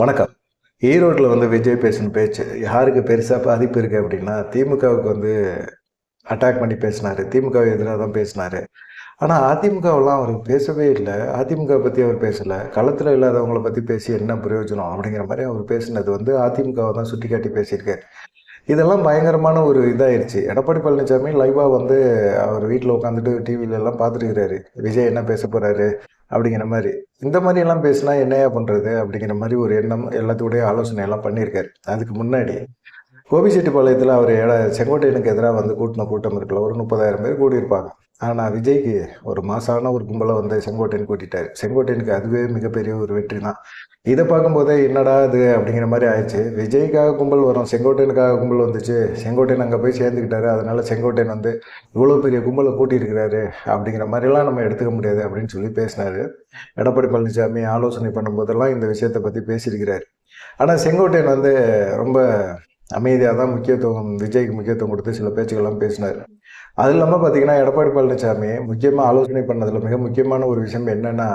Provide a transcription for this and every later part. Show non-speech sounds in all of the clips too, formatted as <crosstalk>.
வணக்கம். ஈரோட்டில் வந்து விஜய் பேசின பேச்சு யாருக்கு பெருசாக பாதிப்பு இருக்குது அப்படின்னா திமுகவுக்கு வந்து அட்டாக் பண்ணி பேசினார். திமுக எதிராக தான் பேசினார். ஆனால் அதிமுகவெல்லாம் அவர் பேசவே இல்லை. அதிமுக பற்றி அவர் பேசலை. களத்தில் இல்லாதவங்கள பற்றி பேசி என்ன பிரயோஜனம் அப்படிங்கிற மாதிரி அவர் பேசினது வந்து அதிமுகவை தான் சுட்டி காட்டி பேசியிருக்காரு இதெல்லாம் பயங்கரமான ஒரு இதாயிருச்சு. எடப்பாடி பழனிசாமி லைவாக வந்து அவர் வீட்டில் உட்காந்துட்டு டிவியில எல்லாம் பார்த்துருக்கிறாரு விஜய் என்ன பேச போகிறாரு அப்படிங்கிற மாதிரி. இந்த மாதிரி எல்லாம் பேசினா என்னையா பண்ணுறது அப்படிங்கிற மாதிரி ஒரு எண்ணம் எல்லாத்துடைய ஆலோசனை எல்லாம் பண்ணியிருக்காரு. அதுக்கு முன்னாடி கோபிச்செட்டிப்பாளையத்தில் அவர் செங்கோட்டையனுக்கு எதிராக வந்து கூட்டின கூட்டம் இருக்குல்ல ஒரு முப்பதாயிரம் பேர் கூடியிருப்பாங்க. ஆனால் விஜய்க்கு ஒரு மாசான ஒரு கும்பலை வந்து செங்கோட்டையன் கூட்டிட்டாரு. செங்கோட்டையனுக்கு அதுவே மிகப்பெரிய ஒரு வெற்றி தான் இதை பார்க்கும்போதே என்னடா இது அப்படிங்கிற மாதிரி ஆயிடுச்சு. விஜய்க்காக கும்பல் வரும் செங்கோட்டையனுக்காக கும்பல் வந்துச்சு. செங்கோட்டையன் அங்கே போய் சேர்ந்துக்கிட்டாரு. அதனால செங்கோட்டையன் வந்து இவ்வளோ பெரிய கும்பலை கூட்டியிருக்கிறாரு அப்படிங்கிற மாதிரிலாம் நம்ம எடுத்துக்க முடியாது அப்படின்னு சொல்லி பேசினாரு. எடப்பாடி பழனிசாமி ஆலோசனை பண்ணும்போதெல்லாம் இந்த விஷயத்தை பற்றி பேசியிருக்கிறார். ஆனால் செங்கோட்டையன் வந்து ரொம்ப அமைதியாக தான் முக்கியத்துவம் விஜய்க்கு முக்கியத்துவம் கொடுத்து சில பேச்சுக்கள்லாம் பேசினார். அது இல்லாமல் பார்த்தீங்கன்னா எடப்பாடி பழனிசாமி முக்கியமாக ஆலோசனை பண்ணதில் மிக முக்கியமான ஒரு விஷயம் என்னென்னா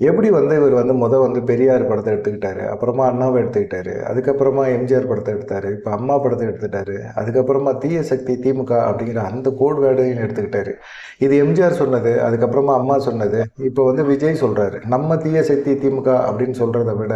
எப்படி வந்து இவர் வந்து முதல் வந்து பெரியார் படத்தை எடுத்துக்கிட்டாரு அப்புறமா அண்ணாவை எடுத்துக்கிட்டாரு அதுக்கப்புறமா எம்ஜிஆர் படத்தை எடுத்தார் இப்போ அம்மா படத்தை எடுத்துக்கிட்டாரு அதுக்கப்புறமா தீய சக்தி திமுக அப்படிங்கிற அந்த கோட் வேர்டையும் எடுத்துக்கிட்டாரு. இது எம்ஜிஆர் சொன்னது அதுக்கப்புறமா அம்மா சொன்னது இப்போ வந்து விஜய் சொல்கிறாரு நம்ம தீய சக்தி திமுக அப்படின்னு சொல்கிறத விட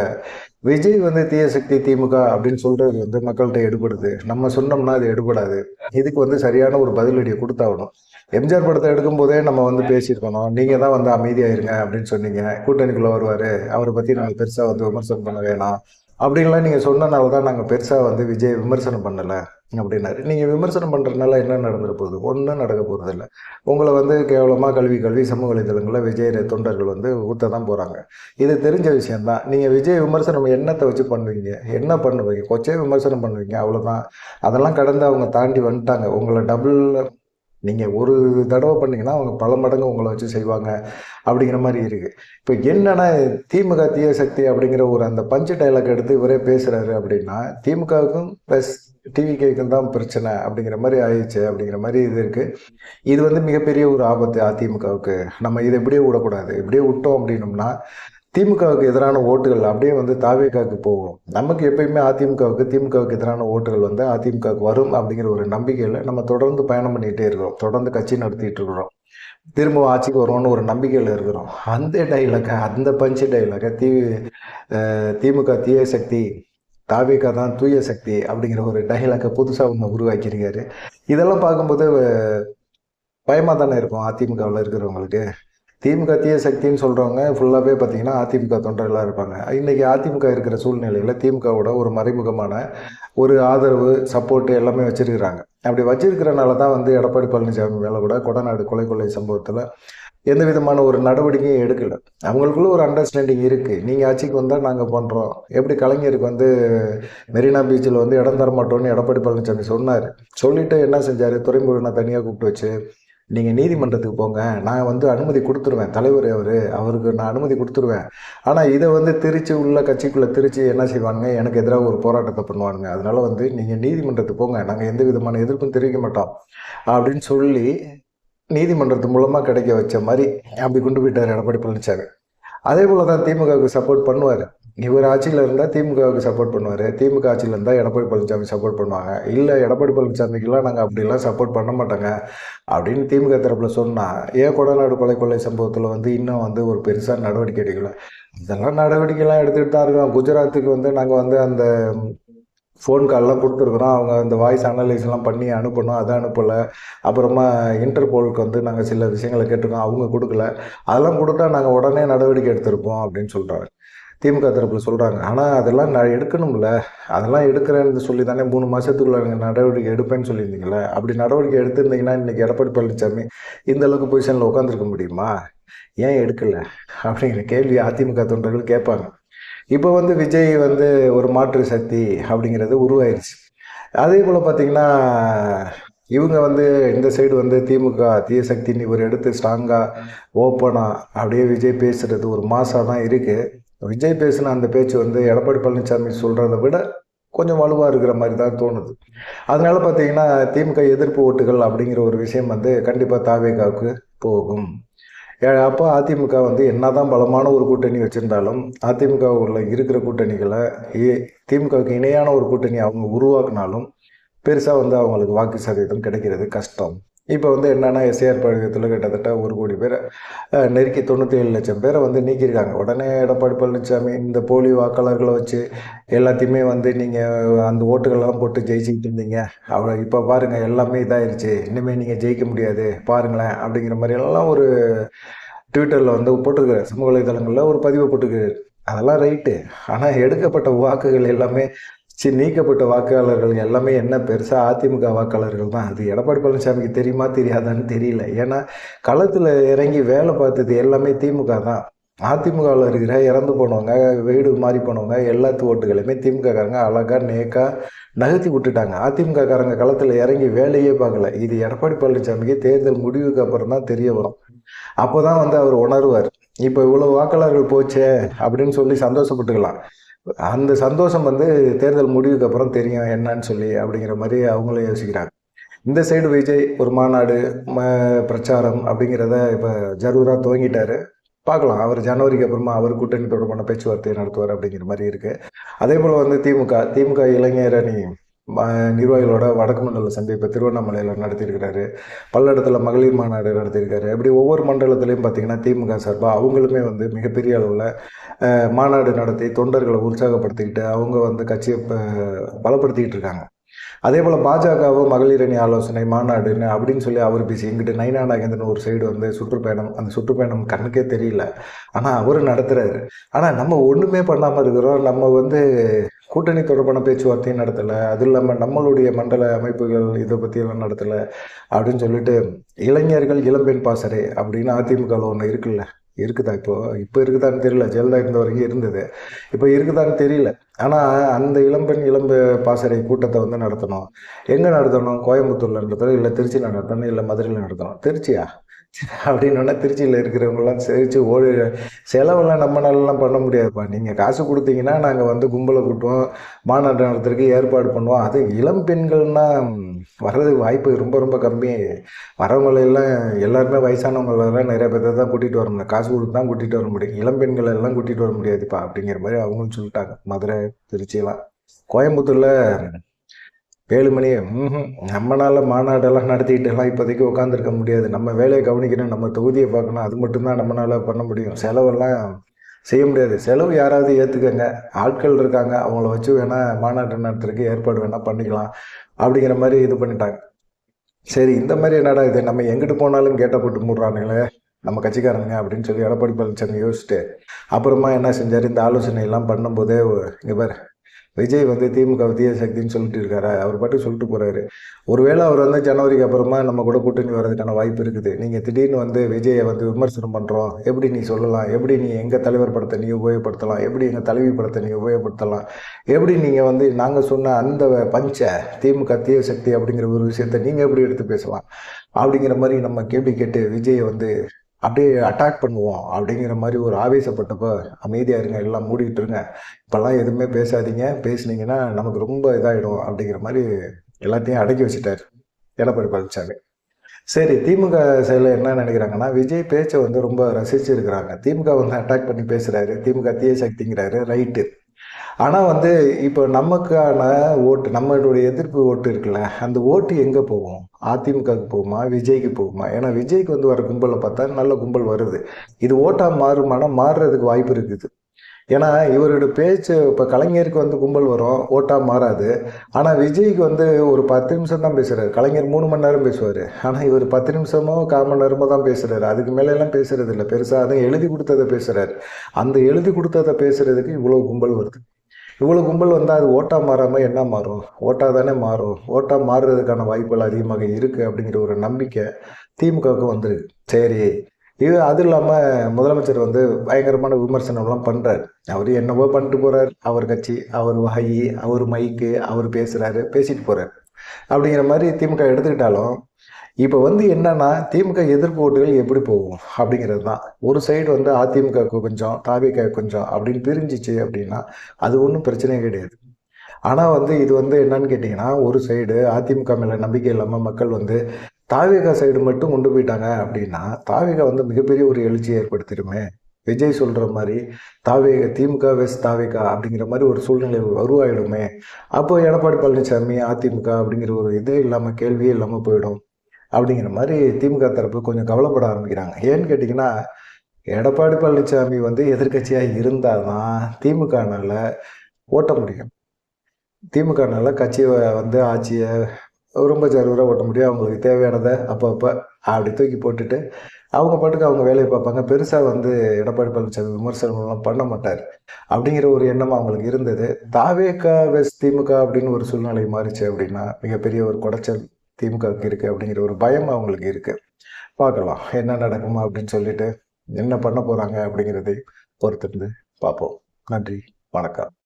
விஜய் வந்து தீயசக்தி திமுக அப்படின்னு சொல்றது வந்து மக்கள்கிட்ட எடுபடுது. நம்ம சொன்னோம்னா அது எடுபடாது. இதுக்கு வந்து சரியான ஒரு பதிலடியை கொடுத்தாகணும். எம்ஜிஆர் படத்தை எடுக்கும் போதே நம்ம வந்து பேசியிருக்கணும். நீங்க தான் வந்து அமைதியாயிருங்க அப்படின்னு சொன்னீங்க. கூட்டணிக்குள்ள வருவாரு. அவரை பத்தி நம்ம பெருசா வந்து விமர்சனம் பண்ண வேணாம். அப்படின்லாம் நீங்கள் சொன்னனால தான் நாங்கள் பெருசாக வந்து விஜய் விமர்சனம் பண்ணலை அப்படின்னாரு. நீங்கள் விமர்சனம் பண்ணுறதுனால என்ன நடந்துட போகுது? ஒன்றும் நடக்க போகிறது இல்லை. உங்களை வந்து கேவலமாக கல்வி கல்வி சமூக வலைதளங்களில் விஜய் தொண்டர்கள் வந்து ஊற்ற தான் போகிறாங்க இது தெரிஞ்ச விஷயந்தான் நீங்கள் விஜய் விமர்சனம் என்னத்தை வச்சு பண்ணுவீங்க? என்ன பண்ணுவீங்க? கொச்சையை விமர்சனம் பண்ணுவீங்க? அவ்வளோதான் அதெல்லாம் கடந்து அவங்க தாண்டி வந்துட்டாங்க. உங்களை டபுள் நீங்கள் ஒரு தடவை பண்ணிங்கன்னா அவங்க பல மடங்கு உங்களை வச்சு செய்வாங்க அப்படிங்கிற மாதிரி இருக்குது இப்போ என்னென்னா திமுக தீய சக்தி அப்படிங்கிற ஒரு அந்த பஞ்சு டைலாக் எடுத்து இவரே பேசுகிறாரு அப்படின்னா திமுகவுக்கும் ப்ளஸ் டிவிகேக்கும் தான் பிரச்சனை அப்படிங்கிற மாதிரி ஆயிடுச்சு அப்படிங்கிற மாதிரி இது இருக்குது இது வந்து மிகப்பெரிய ஒரு ஆபத்து அதிமுகவுக்கு நம்ம இதை இப்படியே விடக்கூடாது. இப்படியே விட்டோம் அப்படின்னோம்னா திமுகவுக்கு எதிரான ஓட்டுகள் அப்படியே வந்து தாவேக்காவுக்கு போகும். நமக்கு எப்பயுமே அதிமுகவுக்கு திமுகவுக்கு எதிரான ஓட்டுகள் வந்து அதிமுகவுக்கு வரும் அப்படிங்கிற ஒரு நம்பிக்கையில் நம்ம தொடர்ந்து பயணம் பண்ணிகிட்டே இருக்கிறோம். தொடர்ந்து கட்சி நடத்திட்டு இருக்கிறோம். திரும்பவும் ஆட்சிக்கு வருவோம்னு ஒரு நம்பிக்கையில் இருக்கிறோம். அந்த டைலாக அந்த பஞ்சு டைலாக தி திமுக தீய சக்தி தாவிகா தான் தூய சக்தி அப்படிங்கிற ஒரு டைலாக்கை புதுசாக ஒன்று உருவாக்கியிருக்காரு. இதெல்லாம் பார்க்கும்போது பயமாக தானே இருக்கும் அதிமுகவில் இருக்கிறவங்களுக்கு? திமுக தீய சக்தின்னு சொல்கிறவங்க ஃபுல்லாகவே பார்த்தீங்கன்னா அதிமுக தொண்டர்களாக இருப்பாங்க. இன்றைக்கி அதிமுக இருக்கிற சூழ்நிலையில் திமுகவோட ஒரு மறைமுகமான ஒரு ஆதரவு சப்போர்ட்டு எல்லாமே வச்சுருக்கிறாங்க. அப்படி வச்சிருக்கிறனால தான் வந்து எடப்பாடி பழனிசாமி மேலே கூட கொடநாடு கொலை கொள்ளை சம்பவத்தில் எந்த விதமான ஒரு நடவடிக்கையும் எடுக்கலை. அவங்களுக்குள்ள ஒரு அண்டர்ஸ்டாண்டிங் இருக்குது நீங்கள் ஆட்சிக்கு வந்தால் நாங்கள் பண்ணுறோம் எப்படி கலைஞருக்கு வந்து மெரினா பீச்சில் வந்து இடம் தர மாட்டோம்னு எடப்பாடி பழனிசாமி சொன்னார். சொல்லிவிட்டு என்ன செஞ்சார்? துறைமுருகனை தனியாக கூப்பிட்டு வச்சு நீங்கள் நீதிமன்றத்துக்கு போங்க. நான் வந்து அனுமதி கொடுத்துருவேன். தலைவர் அவர். அவருக்கு நான் அனுமதி கொடுத்துருவேன். ஆனால் இதை வந்து திருச்சி உள்ள கட்சிக்குள்ளே திருச்சி என்ன செய்வாங்க எனக்கு எதிராக ஒரு போராட்டத்தை பண்ணுவானுங்க. அதனால் வந்து நீங்கள் நீதிமன்றத்துக்கு போங்க. நாங்கள் எந்த விதமான எதிர்ப்பும் தெரிவிக்க மாட்டோம். அப்படின்னு சொல்லி நீதிமன்றத்து மூலமாக கிடைக்க வச்ச மாதிரி அப்படி கொண்டு போயிட்டார் எடப்பாடி பழனிசாமி. அதே போல் தான் திமுகவுக்கு சப்போர்ட் பண்ணுவார். இவர் ஆட்சியில் இருந்தால் திமுகவுக்கு சப்போர்ட் பண்ணுவார். திமுக ஆட்சியில் இருந்தால் எடப்பாடி பழனிசாமி சப்போர்ட் பண்ணுவாங்க. இல்லை எடப்பாடி பழனிசாமிக்கெல்லாம் நாங்கள் அப்படிலாம் சப்போர்ட் பண்ண மாட்டோங்க. அப்படின்னு திமுக தரப்பில் சொன்னால் ஏன் கொடநாடு கொலை கொள்ளை சம்பவத்தில் வந்து இன்னும் வந்து ஒரு பெருசாக நடவடிக்கை எடுக்கல. இதெல்லாம் நடவடிக்கைலாம் எடுத்துகிட்டு தான் இருக்கோம். குஜராத்துக்கு வந்து நாங்கள் வந்து அந்த ஃபோன் கால்லாம் கொடுத்துருக்குறோம். அவங்க அந்த வாய்ஸ் அனலைஸ்லாம் பண்ணி அனுப்பணும். அதை அனுப்பலை. அப்புறமா இன்டர்போலுக்கு வந்து நாங்கள் சில விஷயங்களை கேட்டிருக்கோம். அவங்க கொடுக்கல. அதெல்லாம் கொடுத்தா நாங்கள் உடனே நடவடிக்கை எடுத்திருப்போம் அப்படின்னு சொல்கிறாங்க திமுக தரப்பில் சொல்கிறாங்க ஆனால் அதெல்லாம் நான் எடுக்கணும்ல. அதெல்லாம் எடுக்கிறேன்னு சொல்லி தானே மூணு மாதத்துக்குள்ள நீங்கள் நடவடிக்கை எடுப்பேன்னு சொல்லியிருந்தீங்களே அப்படி நடவடிக்கை எடுத்திருந்தீங்கன்னா இன்றைக்கி எடப்பாடி பழனிசாமி இந்த அளவுக்கு பொசிஷனில் உட்காந்துருக்க முடியுமா? ஏன் எடுக்கலை? அப்படிங்கிற கேள்வி அதிமுக தொண்டர்கள் கேட்பாங்க. இப்போ வந்து விஜய் வந்து ஒரு மாற்று சக்தி அப்படிங்கிறது உருவாயிருச்சு. அதே போல் பார்த்தீங்கன்னா இவங்க வந்து இந்த சைடு வந்து திமுக தீய சக்தின்னு இவர் எடுத்து ஸ்ட்ராங்காக ஓப்பனாக அப்படியே விஜய் பேசுகிறது ஒரு மாசாக தான் இருக்குது விஜய் பேசின அந்த பேச்சு வந்து எடப்பாடி பழனிசாமி சொல்கிறத விட கொஞ்சம் வலுவாக இருக்கிற மாதிரி தான் தோணுது. அதனால பார்த்தீங்கன்னா திமுக எதிர்ப்பு ஓட்டுகள் அப்படிங்கிற ஒரு விஷயம் வந்து கண்டிப்பாக தாவேகாவுக்கு போகும். அப்போ அதிமுக வந்து என்ன தான் பலமான ஒரு கூட்டணி வச்சுருந்தாலும் அதிமுக உள்ள இருக்கிற கூட்டணிகளை ஏ- திமுகவுக்கு இணையான ஒரு கூட்டணி அவங்க உருவாக்குனாலும் பெருசாக வந்து அவங்களுக்கு வாக்கு சதவீதம் கிடைக்கிறது கஷ்டம். இப்போ வந்து என்னென்னா எஸ்ஏஆர் பாளையத்தில் கிட்டத்தட்ட ஒரு கோடி பேர் நெருக்கி தொண்ணூற்றி ஏழு லட்சம் பேரை வந்து நீக்கியிருக்காங்க. உடனே எடப்பாடி பழனிசாமி இந்த போலி வாக்காளர்களை வச்சு எல்லாத்தையுமே வந்து நீங்கள் அந்த ஓட்டுகள்லாம் போட்டு ஜெயிச்சுக்கிட்டு இருந்தீங்க. அவ்வளோ இப்போ பாருங்கள் எல்லாமே இதாயிருச்சு. இனிமேல் நீங்கள் ஜெயிக்க முடியாது. பாருங்களேன் அப்படிங்கிற மாதிரி எல்லாம் ஒரு ட்விட்டரில் வந்து போட்டிருக்காரு சமூக வலைதளங்களில் ஒரு பதிவு போட்டிருக்காரு அதெல்லாம் ரைட்டு. ஆனால் எடுக்கப்பட்ட வாக்குகள் எல்லாமே சரி நீக்கப்பட்ட வாக்காளர்கள் எல்லாமே என்ன பெருசாக அதிமுக வாக்காளர்கள் தான்? அது எடப்பாடி பழனிசாமிக்கு தெரியுமா தெரியாதான்னு தெரியல. ஏன்னா களத்தில் இறங்கி வேலை பார்த்தது எல்லாமே திமுக தான். அதிமுகவில் இருக்கிற இறந்து போனவங்க வீடு மாறி போனவங்க எல்லாத்து ஓட்டுகளையுமே திமுககாரங்க அழகாக நேக்காக நகர்த்தி விட்டுட்டாங்க. அதிமுகக்காரங்க களத்தில் இறங்கி வேலையே பார்க்கல. இது எடப்பாடி பழனிசாமிக்கு தேர்தல் முடிவுக்கு அப்புறம் தான் தெரிய வரும். அப்போ தான் வந்து அவர் உணர்வார். இப்போ இவ்வளோ வாக்காளர்கள் போச்சே அப்படின்னு சொல்லி சந்தோஷப்பட்டுக்கலாம். அந்த சந்தோஷம் வந்து தேர்தல் முடிவுக்கு அப்புறம் தெரியும் என்னன்னு சொல்லி அப்படிங்கிற மாதிரி அவங்களே யோசிக்கிறாங்க. இந்த சைடு விஜய் ஒரு மாநாடு ம- பிரச்சாரம் அப்படிங்கிறத இப்போ ஜரூராக துவங்கிட்டாரு. பார்க்கலாம். அவர் ஜனவரிக்கு அப்புறமா அவர் கூட்டணி தொடர்பான பேச்சுவார்த்தை நடத்துவார் அப்படிங்கிற மாதிரி இருக்குது அதே போல் வந்து திமுக திமுக இளைஞர் அணி நிர்வாகிகளோட வடக்கு மண்டல சந்திப்பை திருவண்ணாமலையில் நடத்தியிருக்கிறாரு. பல்லடத்தில் மகளிர் மாநாடு நடத்தியிருக்காரு. அப்படி ஒவ்வொரு மண்டலத்திலையும் பார்த்தீங்கன்னா திமுக சார்பாக அவங்களுமே வந்து மிகப்பெரிய அளவில் மாநாடு நடத்தி தொண்டர்களை உற்சாகப்படுத்திக்கிட்டு அவங்க வந்து கட்சியை பலப்படுத்திக்கிட்டு இருக்காங்க. அதே போல் பாஜகவும் மகளிர் அணி ஆலோசனை மாநாடுன்னு அப்படின்னு சொல்லி அவர் பேசி எங்கிட்ட நைனா நாகேந்திரன் ஒரு சைடு வந்து சுற்றுப்பயணம் அந்த சுற்றுப்பயணம் கண்ணுக்கே தெரியல. ஆனால் அவர் நடத்துறாரு. ஆனால் நம்ம ஒன்றுமே பண்ணாமல் இருக்கிறோம். நம்ம வந்து கூட்டணி தொடர்பான பேச்சுவார்த்தையும் நடத்தலை. அது இல்லாமல் நம்மளுடைய மண்டல அமைப்புகள் இதை பற்றியெல்லாம் நடத்தலை அப்படின்னு சொல்லிட்டு இளைஞர்கள் இளம்பெண் பாசறை அப்படின்னு அதிமுகவில் ஒன்று இருக்குல்ல. இருக்குதா இப்போ? இப்போ இருக்குதான்னு தெரியல. ஜெயலலிதா இருந்த வரைக்கும் இருந்தது. இப்போ இருக்குதான்னு தெரியல. ஆனால் அந்த இளம்பெண் இளம்பு பாசறை கூட்டத்தை வந்து நடத்தணும். எங்கே நடத்தணும்? கோயம்புத்தூரில் நடத்தணும்? இல்லை திருச்சியில் நடத்தணும்? இல்லை மதுரையில் நடத்தணும்? திருச்சியா? <laughs> அப்படின்னோடனே திருச்சியில் இருக்கிறவங்களாம் சிரிச்சு ஓடி செலவெல்லாம் நம்மளாலலாம் பண்ண முடியாதுப்பா. நீங்கள் காசு கொடுத்தீங்கன்னா நாங்கள் வந்து கும்பலை கூட்டுவோம் மாநாடு நடத்துறதுக்கு ஏற்பாடு பண்ணுவோம். அது இளம் பெண்கள்னா வர்றது வாய்ப்பு ரொம்ப ரொம்ப கம்மி. வரவங்களெல்லாம் எல்லாருமே வயசானவங்களெல்லாம் நிறைய பேர்த்த தான் கூட்டிகிட்டு வர முடியும். காசு கொடுத்து தான் கூட்டிகிட்டு வர முடியும். இளம் பெண்கள் எல்லாம் கூட்டிகிட்டு வர முடியாதுப்பா அப்படிங்கிற மாதிரி அவங்களும் சொல்லிட்டாங்க. மதுரை திருச்சியெல்லாம். கோயம்புத்தூரில் வேலுமணி நம்மளால் மாநாடெல்லாம் நடத்திக்கிட்டுலாம் இப்போதைக்கு உட்காந்துருக்க முடியாது. நம்ம வேலையை கவனிக்கணும் நம்ம தொகுதியை பார்க்கணும். அது மட்டும்தான் நம்மளால பண்ண முடியும். செலவெல்லாம் செய்ய முடியாது. செலவு யாராவது ஏற்றுக்கங்க ஆட்கள் இருக்காங்க. அவங்கள வச்சு வேணால் மாநாடு நடத்துறதுக்கு ஏற்பாடு வேணால் பண்ணிக்கலாம். அப்படிங்கிற மாதிரி இது பண்ணிட்டாங்க. சரி இந்த மாதிரி என்னடா இது? நம்ம எங்கிட்டு போனாலும் கேட்டப்பட்டு போட்டு மூடுறானுங்களே. நம்ம கட்சிக்காரங்க அப்படின்னு சொல்லி எடப்பாடி பழனிசாமி யோசிச்சுட்டு அப்புறமா என்ன செஞ்சார்? இந்த ஆலோசனை எல்லாம் பண்ணும்போதே இங்கே பாரு விஜய் வந்து திமுக தீய சக்தின்னு சொல்லிட்டு இருக்காரு? அவர் பாட்டு சொல்லிட்டு போறாரு. ஒருவேளை அவர் வந்து ஜனவரிக்கு அப்புறமா நம்ம கூட கூட்டணி வர்றதுக்கான வாய்ப்பு இருக்குது. நீங்கள் திடீர்னு வந்து விஜயை வந்து விமர்சனம் பண்ணுறோம் எப்படி நீ சொல்லலாம்? எப்படி நீ எங்கள் தலைவர் படத்தை நீ உபயோகப்படுத்தலாம்? எப்படி எங்கள் தலைவி படத்தை நீ உபயோகப்படுத்தலாம்? எப்படி நீங்கள் வந்து நாங்கள் சொன்ன அந்த பஞ்ச திமுக தீய சக்தி அப்படிங்கிற ஒரு விஷயத்த நீங்கள் எப்படி எடுத்து பேசலாம்? அப்படிங்கிற மாதிரி நம்ம கேள்வி கேட்டு விஜயை வந்து அப்படியே அட்டாக் பண்ணுவோம் அப்படிங்கிற மாதிரி ஒரு ஆவேசப்பட்டப்போ அமைதியாக இருங்க எல்லாம் மூடிட்டு இருங்க. இப்போல்லாம் எதுவுமே பேசாதீங்க. பேசுனீங்கன்னா நமக்கு ரொம்ப இதாகிடும் அப்படிங்கிற மாதிரி எல்லாத்தையும் அடக்கி வச்சுட்டாரு எடப்பாடி பழனிசாமி. சரி திமுக செயலில் என்ன நினைக்கிறாங்கன்னா விஜய் பேச்சை வந்து ரொம்ப ரசிச்சிருக்கிறாங்க. திமுக வந்து அட்டாக் பண்ணி பேசுகிறாரு திமுக தீய சக்திங்கிறாரு ரைட்டு ஆனால் வந்து இப்போ நமக்கான ஓட்டு நம்மளுடைய எதிர்ப்பு ஓட்டு இருக்குல்ல அந்த ஓட்டு எங்கே போகும்? அதிமுகவுக்கு போகுமா? விஜய்க்கு போகுமா? ஏன்னா விஜய்க்கு வந்து வர கும்பலை பார்த்தா நல்ல கும்பல் வருது. இது ஓட்டாக மாறுமானா மாறுறதுக்கு வாய்ப்பு இருக்குது. ஏன்னா இவரோட பேச்சு இப்போ கலைஞருக்கு வந்து கும்பல் வரும் ஓட்டாக மாறாது. ஆனால் விஜய்க்கு வந்து ஒரு பத்து நிமிஷம் தான் பேசுகிறாரு கலைஞர் மூணு மணி நேரம் பேசுவார். ஆனால் இவர் பத்து நிமிஷமோ கால் மணி நேரமோ தான் பேசுகிறாரு அதுக்கு மேலே எல்லாம் இல்லை பெருசாக அதை எழுதி கொடுத்ததை பேசுகிறாரு அந்த எழுதி கொடுத்ததை பேசுகிறதுக்கு இவ்வளோ கும்பல் வருது. இவ்வளோ கும்பல் வந்தால் அது ஓட்டா மாறாமல் என்ன மாறும்? ஓட்டா தானே மாறும். ஓட்டாக மாறுறதுக்கான வாய்ப்புகள் அதிகமாக இருக்குது அப்படிங்கிற ஒரு நம்பிக்கை திமுகவுக்கு வந்துருக்கு. சரி. இது அதுவும் இல்லாமல் முதலமைச்சர் வந்து பயங்கரமான விமர்சனம்லாம் பண்ணுறாரு அவர் என்னவோ பண்ணிட்டு போகிறார் அவர் கட்சி அவர் வகை அவர் மைக்கு அவர் பேசுகிறாரு பேசிட்டு போகிறார் அப்படிங்கிற மாதிரி திமுக எடுத்துக்கிட்டாலும் இப்போ வந்து என்னன்னா திமுக எதிர்ப்பு ஓட்டுகள் எப்படி போகும்? அப்படிங்கிறது தான். ஒரு சைடு வந்து அதிமுக கொஞ்சம் தாபிக கொஞ்சம் அப்படின்னு பிரிஞ்சிச்சு அப்படின்னா அது ஒன்றும் பிரச்சனையே கிடையாது. ஆனால் வந்து இது வந்து என்னன்னு கேட்டிங்கன்னா ஒரு சைடு அதிமுக மேலே நம்பிக்கை இல்லாமல் மக்கள் வந்து தாவேகா சைடு மட்டும் கொண்டு போயிட்டாங்க அப்படின்னா தாவேகா வந்து மிகப்பெரிய ஒரு எழுச்சியை ஏற்படுத்திடுமே. விஜய் சொல்கிற மாதிரி தாவேக திமுக வெஸ் தாவேகா அப்படிங்கிற மாதிரி ஒரு சூழ்நிலை உருவாயிடுமே. அப்போ எடப்பாடி பழனிசாமி அதிமுக அப்படிங்கிற ஒரு இதே இல்லாமல் கேள்வியே இல்லாமல் போயிடும். அப்படிங்கிற மாதிரி திமுக தரப்பு கொஞ்சம் கவலைப்பட ஆரம்பிக்கிறாங்க. ஏன்னு கேட்டிங்கன்னா எடப்பாடி பழனிசாமி வந்து எதிர்கட்சியாக இருந்தால் தான் திமுகனால் ஓட்ட முடியும். திமுகனால் கட்சியை வந்து ஆட்சியை ரொம்ப ஜருவராக ஓட்ட முடியும். அவங்களுக்கு தேவையானதை அப்பப்போ அப்படி தூக்கி போட்டுட்டு அவங்க பாட்டுக்கு அவங்க வேலையை பார்ப்பாங்க. பெருசாக வந்து எடப்பாடி பழனிசாமி விமர்சனங்கள்லாம் பண்ண மாட்டார். அப்படிங்கிற ஒரு எண்ணம் அவங்களுக்கு இருந்தது. தாவேக்கா வெஸ் திமுக அப்படின்னு ஒரு சூழ்நிலை மாறிச்சு அப்படின்னா மிகப்பெரிய ஒரு குடைச்சல். திமுகவுக்கு இருக்குது அப்படிங்கிற ஒரு பயம் அவங்களுக்கு இருக்குது பார்க்கலாம் என்ன நடக்குமா அப்படின்னு சொல்லிட்டு என்ன பண்ண போகிறாங்க அப்படிங்கிறதை பொறுத்திருந்து பார்ப்போம். நன்றி வணக்கம்.